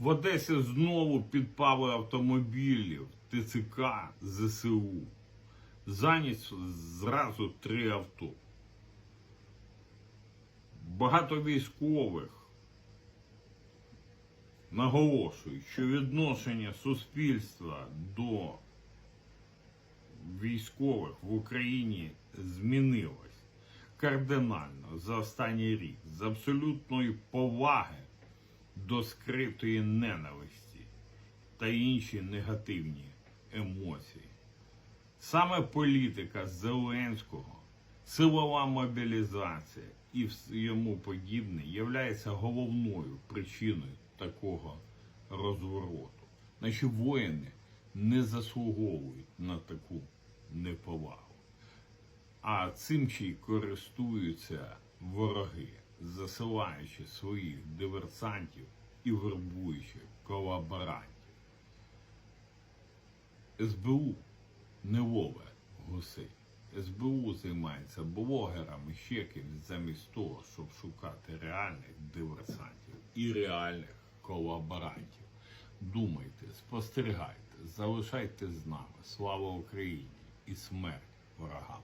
В Одесі знову підпали автомобілів ТЦК ЗСУ. Заніс зразу три авто. Багато військових наголошують, що відношення суспільства до військових в Україні змінилось кардинально за останній рік з абсолютної поваги до скритої ненависті та інші негативні емоції. Саме політика Зеленського, силова мобілізація і йому подібне являється головною причиною такого розвороту. Наші воїни не заслуговують на таку неповагу. А цим ще й користуються вороги, засилаючи своїх диверсантів і вербуючи колаборантів. СБУ не лове гусей. СБУ займається блогерами ще кимось замість того, щоб шукати реальних диверсантів і реальних колаборантів. Думайте, спостерігайте, залишайте з нами. Слава Україні і смерть ворогам!